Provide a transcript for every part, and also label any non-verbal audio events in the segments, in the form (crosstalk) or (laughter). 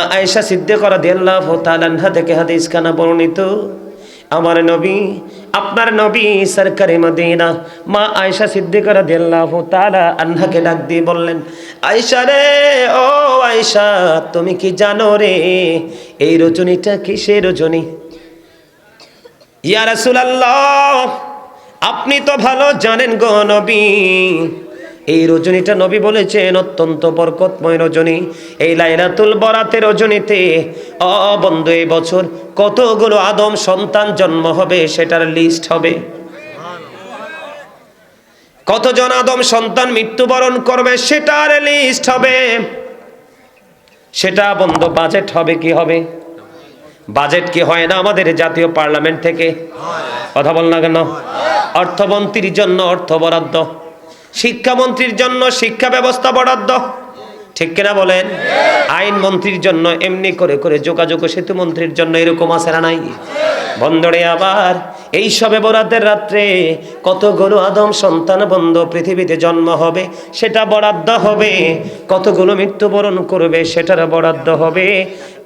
আয়েশা সিদ্ধে করা দিয়াল্লাহ তালান্হা থেকে হাদিস খানা বর্ণিত, আমার নবী, আপনার নবী সরকারি মদিনা, মা আয়েশা সিদ্দিকা রাদিয়াল্লাহু তাআলা আনহাকে ডাক দিয়ে বললেন, আয়েশা রে, ও আয়েশা, তুমি কি জানো রে, এই রজনীটা কিসের রজনী ইয়া রাসূলুল্লাহ, আপনি তো ভালো জানেন গো নবী এই রজনীটা নবী বলেছেন, অত্যন্ত বরকতময় রজনী। এই লাইলাতুল বরাতের রজনীতে, অ, বন্ধু, এই বছর কতগুলো আদম সন্তান জন্ম হবে সেটার লিস্ট হবে। কতজন আদম সন্তান মৃত্যুবরণ করবে সেটার লিস্ট হবে। সেটা, বন্ধ বাজেট হবে কি হবে? বাজেট কি হয় না আমাদের জাতীয় পার্লামেন্ট থেকে? কথা বল না কেন? অর্থমন্ত্রীর জন্য অর্থ বরাদ্দ। শিক্ষামন্ত্রীর জন্য শিক্ষা ব্যবস্থা বরাদ্দ। ঠিক কিনা বলেন? আইন মন্ত্রীর জন্য এমনি করে করে যোগাযোগ সেতু মন্ত্রীর জন্য এরকম না নাই? বন্দরে আবার এই সবে বরাতের রাত্রে কতগুলো আদম সন্তান বন্ধ পৃথিবীতে জন্ম হবে, সেটা বরাদ্দ হবে। কতগুলো মৃত্যুবরণ করবে, সেটার বরাদ্দ হবে।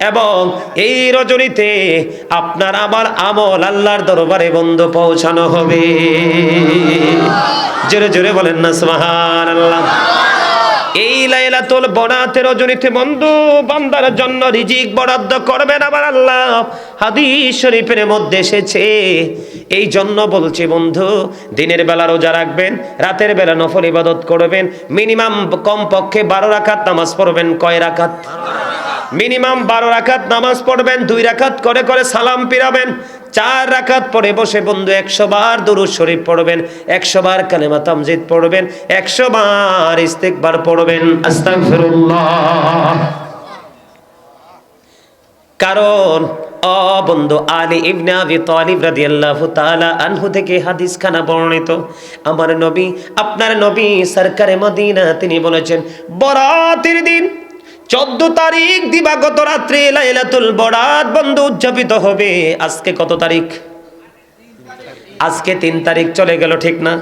এবং এই রজনীতে আপনার আমার আমল আল্লাহর দরবারে বন্ধ পৌঁছানো হবে। জোরে জোরে বলেন না সুবহান আল্লাহ এই লাইলাতুল বরাতের রজনীতে বন্ধু, বান্দার জন্য রিজিক বরাদ্দ করবেন আমার আল্লাহ। হাদিস শরীফের মধ্যে এসেছে। এই জন্য বলছি বন্ধু, দিনের বেলা রোজা রাখবেন, রাতের বেলা নফল ইবাদত করবেন, মিনিমাম কমপক্ষে বারো রাকাত নামাজ পড়বেন, কয় রাকাত মিনিমাম বারো রাকাত নামাজ পড়বেন, দুই রাকাত করে করে সালাম পিরাবেন চার রাকাত পরে বসে বন্ধু একশো বার দুরুদ শরীফ পড়বেন, একশো বার কালেমা তামজিদ পড়বেন, একশো বার ইস্তেকবার পড়বেন। আস্তাগফিরুল্লাহ। কারণ, অ বন্ধু আলী ইবনে আবি তালিব রাদিয়াল্লাহু তাআলা আনহু থেকে হাদিস খানা বর্ণিত। আমার নবী, আপনার নবী সরকারে মদিনা, তিনি বলেছেন, বরাতের দিন চোদ্দ তারিখ দিবাগত রাত্রে লাইলাতুল বরাত বন্ধু উদযাপিত হবে। আজকে কত তারিখ? আজকে তিন তারিখ চলে গেল, ঠিক না?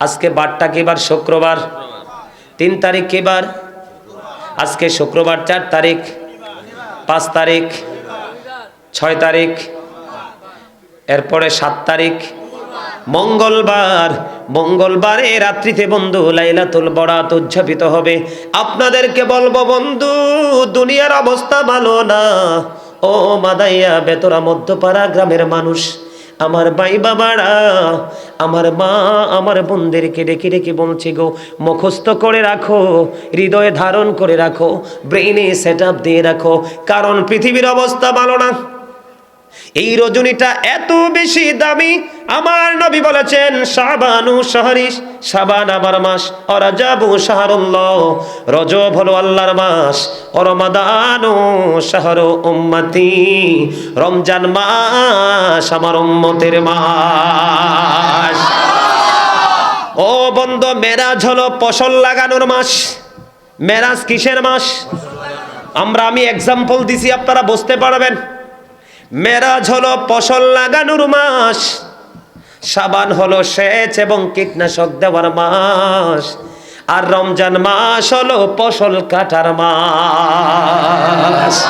আজকে বারটা কিবার শুক্রবার। তিন তারিখ কিবার আজকে শুক্রবার, চার তারিখ। পাঁচ তারিখ। ছয় তারিখ। এরপরে সাত তারিখ। মঙ্গলবার, মঙ্গলবারে রাত্রিতে বন্ধু লাইলাতুল বরাত উদযাপিত হবে। আপনাদেরকে বলব, বন্ধু, দুনিয়ার অবস্থা ভালো না। ও মাদাইয়া, বেতরা মধ্যপাড়া গ্রামের মানুষ, আমার ভাই বাবারা, আমার মা, আমার বোনদেরকে ডেকে ডেকে বলছে গো, মুখস্থ করে রাখো, হৃদয়ে ধারণ করে রাখো ব্রেইনে সেট দিয়ে রাখো, কারণ পৃথিবীর অবস্থা ভালো না। এই রজনীটা এত বেশি দামি। আমার নবী বলেছেন, শাবানু শাহরিস শাবান আমার মাস, অরাজাবু শাহরুল্লাহ, রজব হলো আল্লাহর মাস, অরমাদানু শাহর উম্মতি, রমজান মাস আমার উম্মতের মাস। ও বন্ধ, মেরাজ হলো ফসল লাগানোর মাস। মেরাজ কিসের মাস? আমরা আমি এক্সাম্পল দিছি, আপনারা বুঝতে পারবেন। মেরাজ হলো ফসল লাগানোর মাস। সাবান হলো সেচ এবং কীটনাশক দেওয়ার মাস। আর রমজান মাস হলো ফসল কাটার মাস।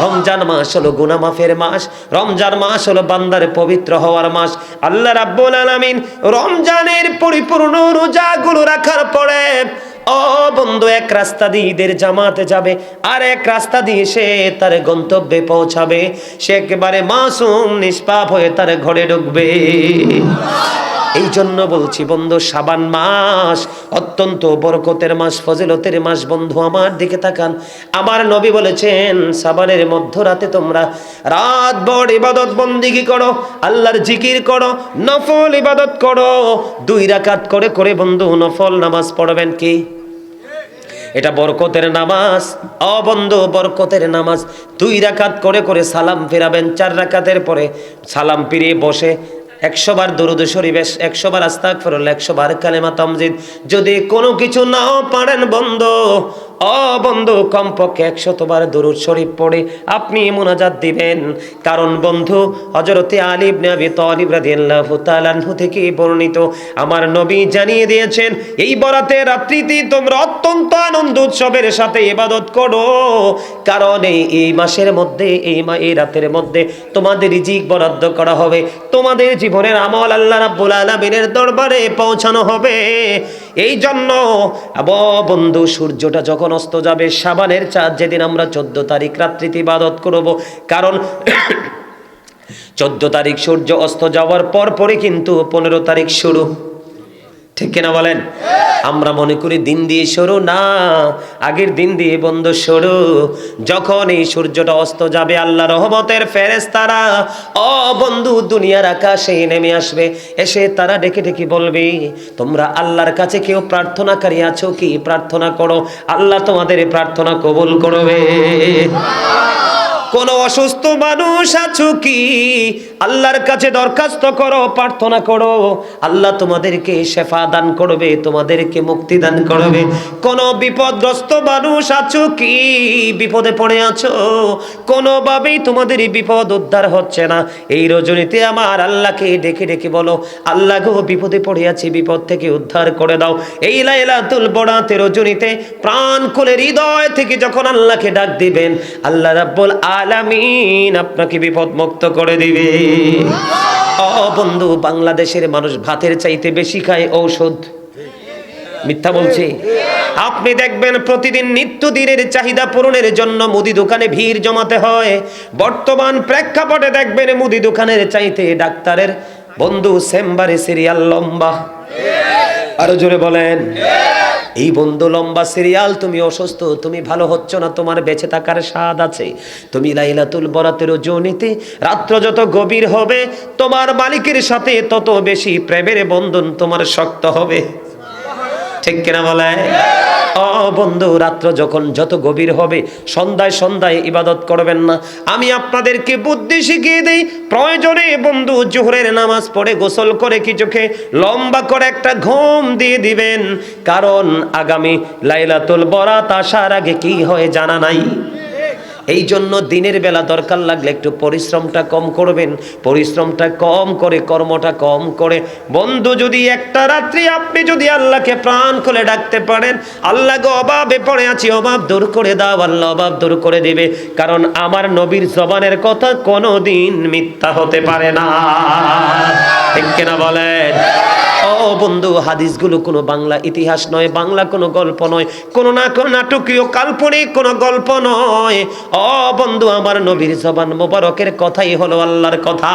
রমজান মাস হলো গুনা মাফের মাস। রমজান মাস হলো বান্দার পবিত্র হওয়ার মাস। আল্লাহ রাব্বুল আলামিন রমজানের পরিপূর্ণ রোজাগুলো রাখার পরে ও বন্ধু এক রাস্তা দিয়ে ঈদের জামাতে যাবে, আর এক রাস্তা দিয়ে সে তার গন্তব্যে পৌঁছাবে। সে একেবারে মাসুম, নিষ্পাপ হয়ে তার ঘরে ঢুকবে। এই জন্য বলছি বন্ধু, সাবান মাস, অত্যন্ত বরকতের মাস, ফজিলতের মাস, বন্ধু, আমার দিকে তাকান। আমার নবী বলেছেন, সাবানের মধ্যরাতে তোমরা রাত ভর ইবাদত বন্দিগি করো, আল্লাহর জিকির করো, নফল ইবাদত করো। দুই রাকাত করে করে বন্ধু, নফল নামাজ পড়বেন কি? এটা বরকতের নামাজ। অবন্ধ বরকতের নামাজ। দুই রাকাত করে করে সালাম ফেরাবেন, চার রাকাতের পরে সালাম ফিরিয়ে বসে একশো বার দরুদ শরীফ একশো বার আস্তাক ফেরল একশো বার কালেমা তমজিদ। যদি কোনো কিছু নাও পারেন বন্ধ ও বন্ধু কমপক্ষে একশতবার দরুদ শরীফ পড়ে আপনি মোনাজাত দিবেন। কারণ বন্ধু হজরতে আলিব নবী তালিব রাদিয়াল্লাহু তাআলা আনহু থেকে বর্ণিত, আমার নবী জানিয়ে দিয়েছেন, এই বরাতে রাত্রিতে তোমরা অত্যন্ত আনন্দ উৎসবের সাথে ইবাদত করো। কারণ এই মাসের মধ্যে, এই মা, এই রাতের মধ্যে তোমাদের রিজিক বরাদ্দ করা হবে। তোমাদের জীবনের আমল আল্লাহ রাব্বুল আলামিনের দরবারে পৌঁছানো হবে। এই জন্য বন্ধু, সূর্যটা যখন অস্ত যাবে, সাবানের চাঁদ যেদিন আমরা চোদ্দ তারিখ রাত্রিতে ইবাদত করব, কারণ (coughs) চোদ্দ তারিখ সূর্য অস্ত যাওয়ার পরপরই কিন্তু পনেরো তারিখ শুরু। ঠিক কিনা বলেন? আমরা মনে করি দিন দিয়ে সরু না, আগের দিন দিয়ে বন্ধ সরু। যখন এই সূর্যটা অস্ত যাবে, আল্লাহ রহমতের ফেরেশতারা, ও বন্ধু, দুনিয়ার আকাশে নেমে আসবে। এসে তারা ডেকে ডেকে বলবে, তোমরা আল্লাহর কাছে কেউ প্রার্থনাকারী আছো কি? প্রার্থনা করো। আল্লাহ তোমাদের প্রার্থনা কবুল করবে। কোন অসুস্থ মানুষ আছো কি? আল্লাহর কাছে দরখাস্ত করো, প্রার্থনা করো। আল্লাহ তোমাদেরকে শেফা দান করবে, তোমাদেরকে মুক্তি দান করবে। কোন বিপদগ্রস্ত মানুষ আছো কি? বিপদে পড়ে আছো? কোনোভাবেই তোমাদের বিপদ উদ্ধার হচ্ছে না। এই রজনীতে আমার আল্লাহকে ডেকে ডেকে বলো, আল্লাহ গো, বিপদে পড়ে আছি, বিপদ থেকে উদ্ধার করে দাও। এই লাইলাতুল বড়াতে রজনীতে প্রাণ খুলে হৃদয় থেকে যখন আল্লাহকে ডাক দিবেন, আল্লাহ রাব্বুল আলামিন আপনাকে বিপদ মুক্ত করে দিবে। ও বন্ধু বাংলাদেশের মানুষ ভাতের চাইতে বেশি খায় ঔষধ। মিথ্যা বলছি। আপনি দেখবেন প্রতিদিন নিত্য দিনের চাহিদা পূরণের জন্য মুদি দোকানে ভিড় জমাতে হয়। বর্তমান প্রেক্ষাপটে দেখবেন মুদি দোকানের চাইতে ডাক্তারের বন্ধু চেম্বারে সিরিয়াল লম্বা। আরও জোরে বলেন। এই বন্ধু লম্বা সিরিয়াল, তুমি অসুস্থ, তুমি ভালো হচ্ছ না, তোমার বেঁচে থাকার স্বাদ আছে। তুমি লাইলাতুল বরাতের জনিতে রাত্র যত গভীর হবে, তোমার মালিকের সাথে তত বেশি প্রেমের বন্ধন তোমার শক্ত হবে। ঠিক কিনা বলে ও বন্ধু, রাত্র যখন যত গভীর হবে, সন্ধ্যায় সন্ধ্যায় ইবাদত করবেন না। আমি আপনাদেরকে বুদ্ধি শিখিয়ে দিই, প্রয়োজনে বন্ধু জোহরের নামাজ পড়ে গোসল করে কিছুকে লম্বা করে একটা ঘুম দিয়ে দিবেন। কারণ আগামী লাইলাতুল বরাত আসার আগে কি হয় জানা নাই? এই জন্য দিনের বেলা দরকার লাগলে একটু পরিশ্রমটা কম করবেন, পরিশ্রমটা কম করে, কর্মটা কম করে। বন্ধু, যদি একটা রাত্রি আপনি যদি আল্লাহকে প্রাণ খুলে ডাকতে পারেন, আল্লাহ গো অভাবে পড়ে আছি অভাব দূর করে দাও, আল্লাহ অভাব দূর করে দেবে। কারণ আমার নবীর জবানের কথা কোনো দিন মিথ্যা হতে পারে না। ঠিক কিনা বলেন? ও বন্ধু, হাদিসগুলো কোনো বাংলা ইতিহাস নয়, বাংলা কোনো গল্প নয়, কোনো না কোনো নাটকীয় কাল্পনিক কোনো গল্প নয়। ও বন্ধু, আমার নবীর জবান মোবারকের কথাই হলো আল্লাহর কথা।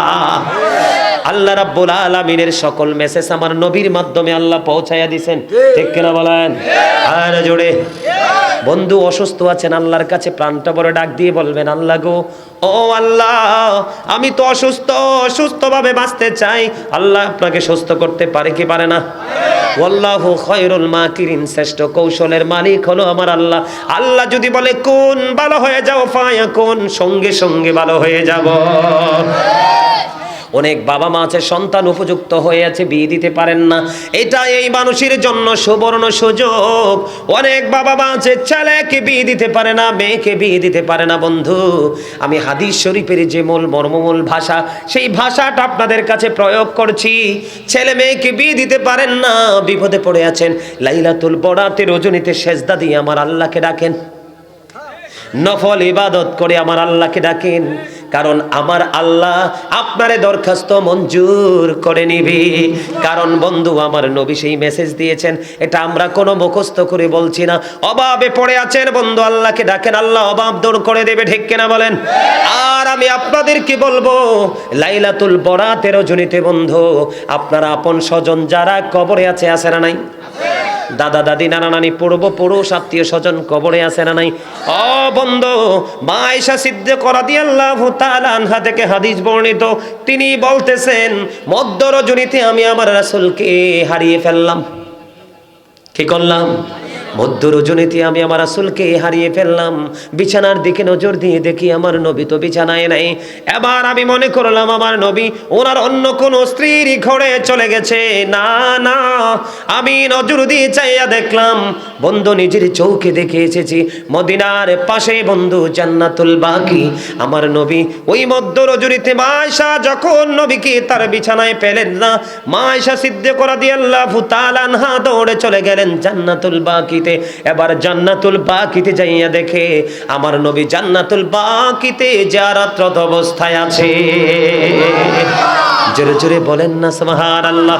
আল্লাহ রাব্বুল আলামিনের সকল মেসেজ আমার নবীর মাধ্যমে আল্লাহ পৌঁছাইয়া দিছেন। ঠিক কিনা বলেন? আর জোরে। বন্ধু অসুস্থ আছেন, আল্লাহর কাছে প্রাণটা বড় ডাক দিয়ে বলবেন, আল্লাহ গো, ও আল্লাহ, আমি তো অসুস্থ অসুস্থভাবে বাঁচতে চাই। আল্লাহ আপনাকে সুস্থ করতে পারে কি পারে না? ওয়াল্লাহু খয়রুল মাকিরিন, শ্রেষ্ঠ কৌশলের মালিক হলো আমার আল্লাহ। আল্লাহ যদি বলে, কোন ভালো হয়ে যাও, ফায়া কোন? সঙ্গে সঙ্গে ভালো হয়ে যাব। অনেক বাবা মা আছে, সন্তান উপযুক্ত হয়ে আছে, বিয়ে দিতে পারেন না। এটা এই মানুষের জন্য সুবর্ণ সুযোগ। অনেক বাবা মা আছে, ছেলেকে বিয়ে দিতে পারে না, মেয়েকে বিয়ে দিতে পারে না, বন্ধু। আমি হাদিস শরীফের যে মূল মর্মমূল ভাষা, সেই ভাষাটা আপনাদের কাছে প্রয়োগ করছি। ছেলে মেয়েকে বিয়ে দিতে পারেন না, বিপদে পড়ে আছেন। লাইলাতুল বড়াতে রজনীতে সেজদা দিয়ে আমার আল্লাহকে ডাকেন। নফল ইবাদত করে আমার আল্লাহকে ডাকেন। কারণ আমার আল্লাহ আপনারে দরখাস্ত মঞ্জুর করে নিবি। কারণ বন্ধু, আমার নবী সেই মেসেজ দিয়েছেন, এটা আমরা কোনো মুখস্থ করে বলছি না। অভাবে পড়ে আছেন বন্ধু, আল্লাহকে ডাকেন, আল্লাহ অভাব দূর করে দেবে, ঠিক কিনা বলেন? আর আমি আপনাদের কি বলব, লাইলাতুল বরাতের জনিতে বন্ধু, আপনারা আপন স্বজন যারা কবরে আছে আছে না নাই? দাদা দাদি নানা নানি পূর্বপুরুষ আত্মীয় স্বজন কবরে আছে না নাই? অ বন্ধ মায়েশা সিদ্ধ করা দিয়ে আল্লাহ আনহা থেকে হাদিস বর্ণিত। তিনি বলতেছেন, মধ্য রজনীতে আমি আমার রাসূলকে হারিয়ে ফেললাম। কি করলাম? মধ্য রজনীতে আমি আমার রাসূলকে হারিয়ে ফেললাম। বিছানার দিকে নজর দিয়ে দেখি আমার নবী তো বিছানায় নাই। এবার আমি মনে করলাম আমার নবী ওনার অন্য কোনো স্ত্রীর ঘরে চলে গেছে। না না, আমি নজর দিয়ে চাইয়া দেখলাম, বন্ধু নিজের চৌকে দেখে এসেছি। মদিনার পাশে বন্ধু জান্নাতুল বাকি। আমার নবী ওই মধ্য রজনীতে মায়শা যখন নবীকে তার বিছানায় পেলেন না, মায়শা সিদ্ধ করা দিয়ে আল্লাহ তালানহা দৌড়ে চলে গেলেন জান্নাতুল বাকিতে, এবার জান্নাতুল বাকিতে যাইয়া দেখে, আমার নবী জান্নাতুল বাকিতে জারাত্রত অবস্থায় আছে। জোরে জোরে বলেন না, সুবহানাল্লাহ।